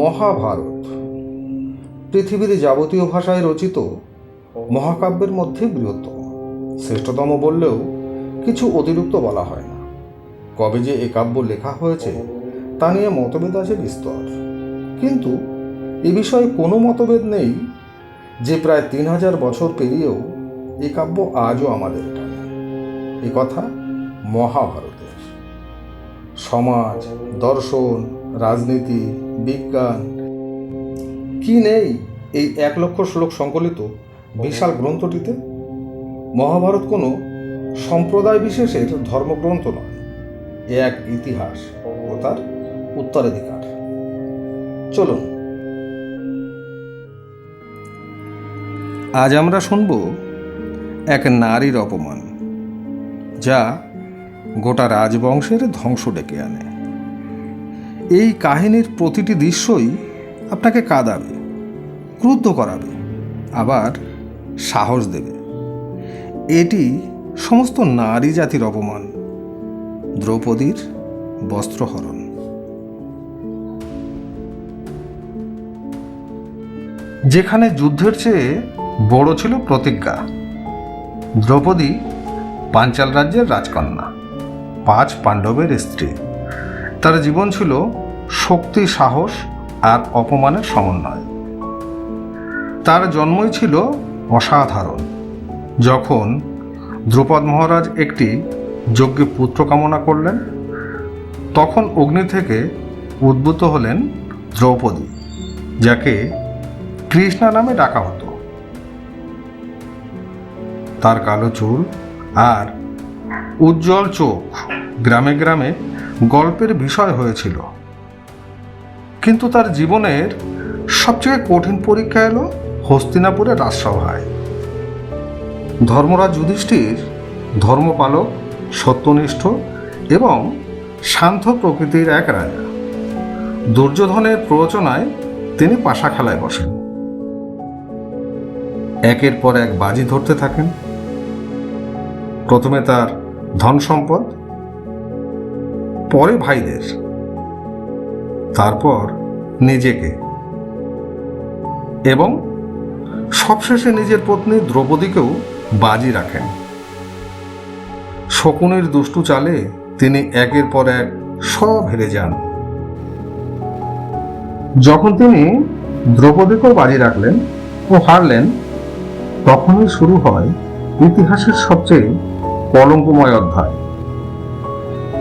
মহাভারত। পৃথিবীর যাবতীয় ভাষায় রচিত মহাকাব্যের মধ্যে বৃহত্তম। শ্রেষ্ঠতম বললেও কিছু অতিরিক্ত বলা হয় না। কবে যে এ কাব্য লেখা হয়েছে, তা নিয়ে মতভেদ আছে বিস্তর। কিন্তু এ বিষয়ে কোনো মতভেদ নেই যে প্রায় তিন হাজার বছর পেরিয়েও এ কাব্য আজও আমাদের টানে। এ কথা মহাভারতের সমাজ, দর্শন, রাজনীতি, বিজ্ঞান। কি নেই এই এক লক্ষ শ্লোক সংকলিত বিশাল গ্রন্থটিতে? মহাভারত কোনো সম্প্রদায় বিশেষের ধর্মগ্রন্থ নয়। এক ইতিহাস ও তার উত্তরাধিকার। চলুন। আজ আমরা শুনব এক নারীর অপমান, যা গোটা রাজবংশের ধ্বংস ডেকে আনে। এই কাহিনীর প্রতিটি দৃশ্যই আপনাকে কাঁদাবে, ক্রুদ্ধ করাবে, আবার সাহস দেবে। এটি সমস্ত নারী জাতির অপমান, দ্রৌপদীর বস্ত্রহরণ। যেখানে যুদ্ধের চেয়ে বড় ছিল প্রতিজ্ঞা, দ্রৌপদী পাঞ্চাল রাজ্যের রাজকন্যা। পাঁচ পাণ্ডবের স্ত্রী। তার জীবন ছিল শক্তি, সাহস আর অপমানের সমন্বয়। তার জন্মই ছিল অসাধারণ। যখন দ্রৌপদ মহারাজ একটি যজ্ঞে পুত্র কামনা করলেন, তখন অগ্নি থেকে উদ্ভূত হলেন দ্রৌপদী, যাকে কৃষ্ণা নামে ডাকা হতো। তার কালো চুল আর উজ্জ্বল চোখ, গ্রামে গ্রামে গল্পের বিষয় হয়েছিল। কিন্তু তার জীবনের সবচেয়ে কঠিন পরীক্ষা এলো হস্তিনাপুরের রাজসভায়। ধর্মরাজ যুধিষ্ঠির, ধর্মপালক, সত্যনিষ্ঠ এবং শান্ত প্রকৃতির এক রাজা। দুর্যোধনের প্ররোচনায় তিনি পাশা খেলায় বসেন। একের পর এক বাজি ধরতে থাকেন। প্রথমে তার ধন সম্পদ, পরে ভাইদের, তারপর নিজেকে এবং সবশেষে নিজের পত্নী দ্রৌপদীকেও বাজি রাখেন। শকুনের দুষ্টু চালে তিনি একের পর এক সব হেরে যান। যখন তিনি দ্রৌপদীকেও বাজি রাখলেন ও হারলেন, তখনই শুরু হয় ইতিহাসের সবচেয়ে কলঙ্কময় অধ্যায়।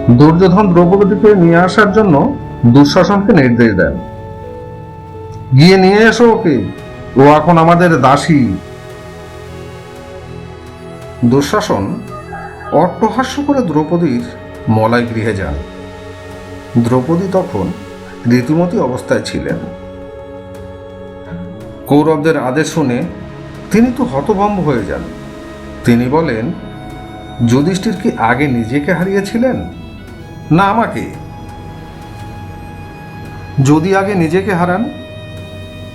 দুর্যোধন দ্রৌপদীকে নিয়ে আসার জন্য দুঃশাসনকে নির্দেশ দেন। গিয়ে নিয়ে এসো ওকে, ও এখন আমাদের দাসী। দুঃশাসন অট্টহাস্য করে দ্রৌপদীর মলায় গৃহে যান। দ্রৌপদী তখন রীতিমতি অবস্থায় ছিলেন। কৌরবদের আদেশ শুনে তিনি তো হতভম্ব হয়ে যান। তিনি বলেন যুধিষ্ঠির কি আগে নিজেকে হারিয়েছিলেন? না, আমাকে। যদি আগে নিজেকে হারান,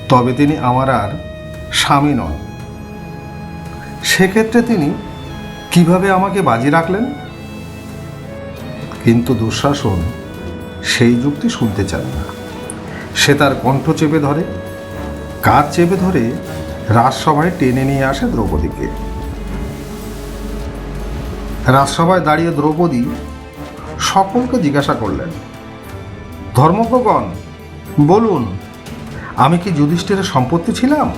তবে তিনি আমার আর স্বামী নন। সেক্ষেত্রে তিনি কীভাবে আমাকে বাজি রাখলেন? কিন্তু দুঃশাসন সেই যুক্তি শুনতে চান না। সে তার কণ্ঠ চেপে ধরে কাজ চেপে ধরে রাজসভায় টেনে নিয়ে আসে দ্রৌপদীকে। রাজসভায় দাঁড়িয়ে দ্রৌপদী সকলকে জিজ্ঞাসা করলেন, ধর্মজ্ঞগণ, বলুন, আমি কি যুধিষ্ঠিরের সম্পত্তি ছিলাম?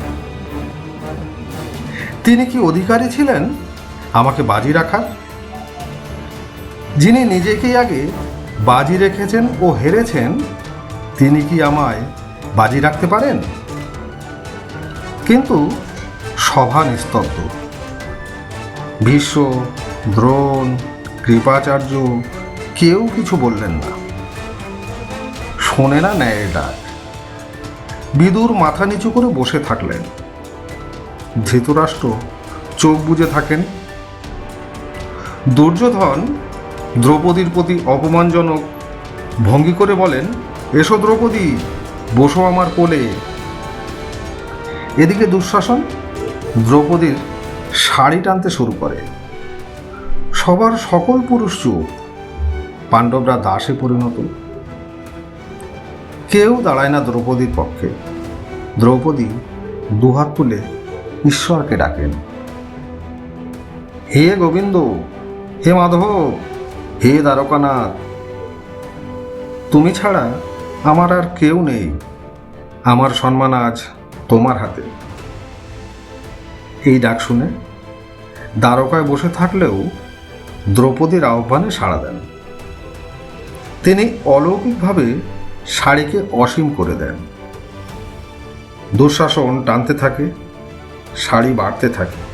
তিনি কি অধিকারী ছিলেন আমাকে বাজি রাখার? যিনি নিজেকেই আগে বাজি রেখেছেন ও হেরেছেন, তিনি কি আমায় বাজি রাখতে পারেন? কিন্তু সভা নিস্তব্ধ। ভীষ্ম দ্রোণ কৃপাচার্য, কেউ কিছু বললেন না। শোনে না ন্যায়ের ডাক বিদুর মাথা নিচু করে বসে থাকলেন। ধৃতরাষ্ট্র চোখ বুজে থাকেন। দুর্যোধন দ্রৌপদীর প্রতি অপমানজনক ভঙ্গি করে বলেন, এসো দ্রৌপদী, বসো আমার কোলে। এদিকে দুঃশাসন দ্রৌপদীর শাড়ি টানতে শুরু করে। সবার সকল পুরুষ চুপ। পাণ্ডবরা দাসে পরিণত। কেউ দাঁড়ায় না দ্রৌপদীর পক্ষে। দ্রৌপদী দুহাত তুলে ঈশ্বরকে ডাকেন। হে গোবিন্দ, হে মাধব, হে দ্বারকানাথ, তুমি ছাড়া আমার আর কেউ নেই। আমার সম্মান আজ তোমার হাতে। এই ডাক শুনে দ্বারকায় বসে থাকলেও দ্রৌপদীর আহ্বানে সাড়া দেন। তিনি অলৌকিকভাবে শাড়িকে অসীম করে দেন। দুঃশাসন টানতে থাকে, শাড়ি বাড়তে থাকে।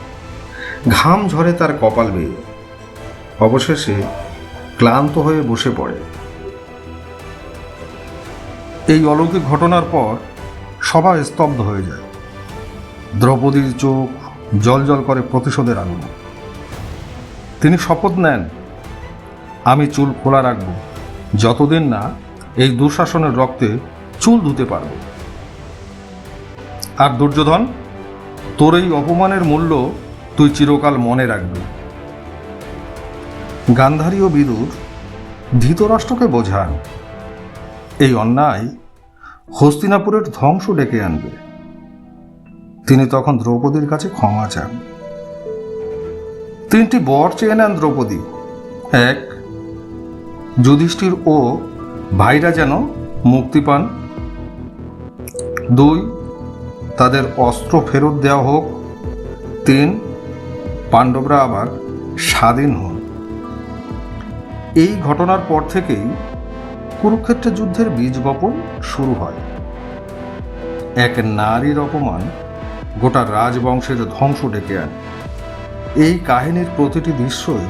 ঘাম ঝরে তার কপাল বেয়ে। অবশেষে ক্লান্ত হয়ে বসে পড়ে। এই অলৌকিক ঘটনার পর সবাই স্তব্ধ হয়ে যায়। দ্রৌপদীর চোখ জল জল করে প্রতিশোধের আগুন। তিনি শপথ নেন, আমি চুল খোলা রাখব, যতদিন না এই দুঃশাসনের রক্তে চুল ধুতে পারব। আর দুর্যোধন, তোর এই অপমানের মূল্য তুই চিরকাল মনে রাখবি। গান্ধারী ও বিদুর ধৃতরাষ্ট্রকে বোঝান, এই অন্যায় হস্তিনাপুরের ধ্বংস ডেকে আনবে। তিনি তখন দ্রৌপদীর কাছে ক্ষমা চান। তিনটি বর চেয়ে নেন দ্রৌপদী। এক, যুধিষ্ঠির ও ভাইরা যেন মুক্তি পান। দুই, তাদের অস্ত্র ফেরত দেওয়া হোক। তিন, পাণ্ডবরা আবার স্বাধীন হন। এই ঘটনার পর থেকেই কুরুক্ষেত্রে যুদ্ধের বীজ বপন শুরু হয়। এক নারীর অপমান গোটা রাজবংশের ধ্বংস ডেকে আনে। এই কাহিনীর প্রতিটি দৃশ্যই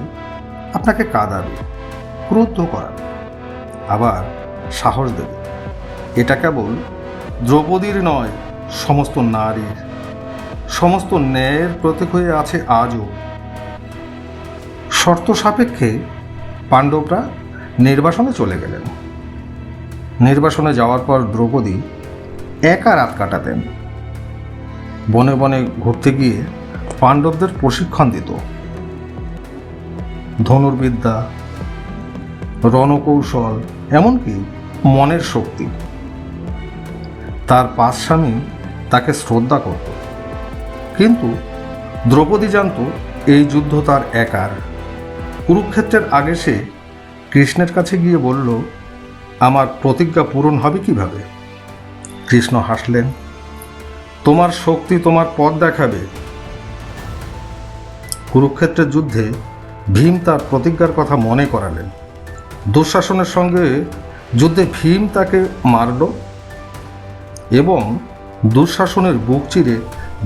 আপনাকে কাঁদাবে, ক্রুদ্ধ করাবে, আবার সাহস দেবে। এটা কেবল দ্রৌপদীর নয়, সমস্ত নারীর, সমস্ত ন্যায়ের প্রতীক হয়ে আছে আজও। শর্ত সাপেক্ষে পাণ্ডবরা নির্বাসনে চলে গেলেন। নির্বাসনে যাওয়ার পর দ্রৌপদী একা রাত কাটাতেন। বনে বনে ঘুরতে গিয়ে পাণ্ডবদের প্রশিক্ষণ দিত। ধনুর্বিদ্যা, রণকৌশল, এমনকি মনের শক্তি। তার পাঁচ স্বামী তাকে শ্রদ্ধা করত। কিন্তু দ্রৌপদী জানত এই যুদ্ধ তার একার। কুরুক্ষেত্রের আগে সে কৃষ্ণের কাছে গিয়ে বলল, আমার প্রতিজ্ঞা পূরণ হবে কীভাবে? কৃষ্ণ হাসলেন, তোমার শক্তি তোমার পথ দেখাবে। কুরুক্ষেত্রের যুদ্ধে ভীম তার প্রতিজ্ঞার কথা মনে করালেন। দুঃশাসনের সঙ্গে যুদ্ধে ভীম তাকে মারল এবং দুঃশাসনের বুক চিরে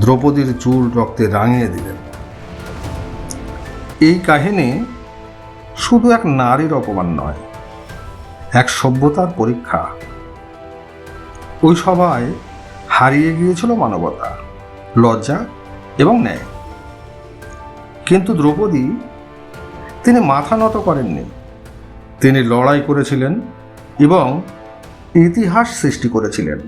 দ্রৌপদীর চুল রক্তে রাঙিয়ে দিলেন। এই কাহিনী শুধু এক নারীর অপমান নয়, এক সভ্যতার পরীক্ষা। ওই সভায় হারিয়ে গিয়েছিল মানবতা, লজ্জা এবং ন্যায়। কিন্তু দ্রৌপদী তিনি মাথা নত করেননি। তিনি লড়াই করেছিলেন এবং ইতিহাস সৃষ্টি করেছিলেন।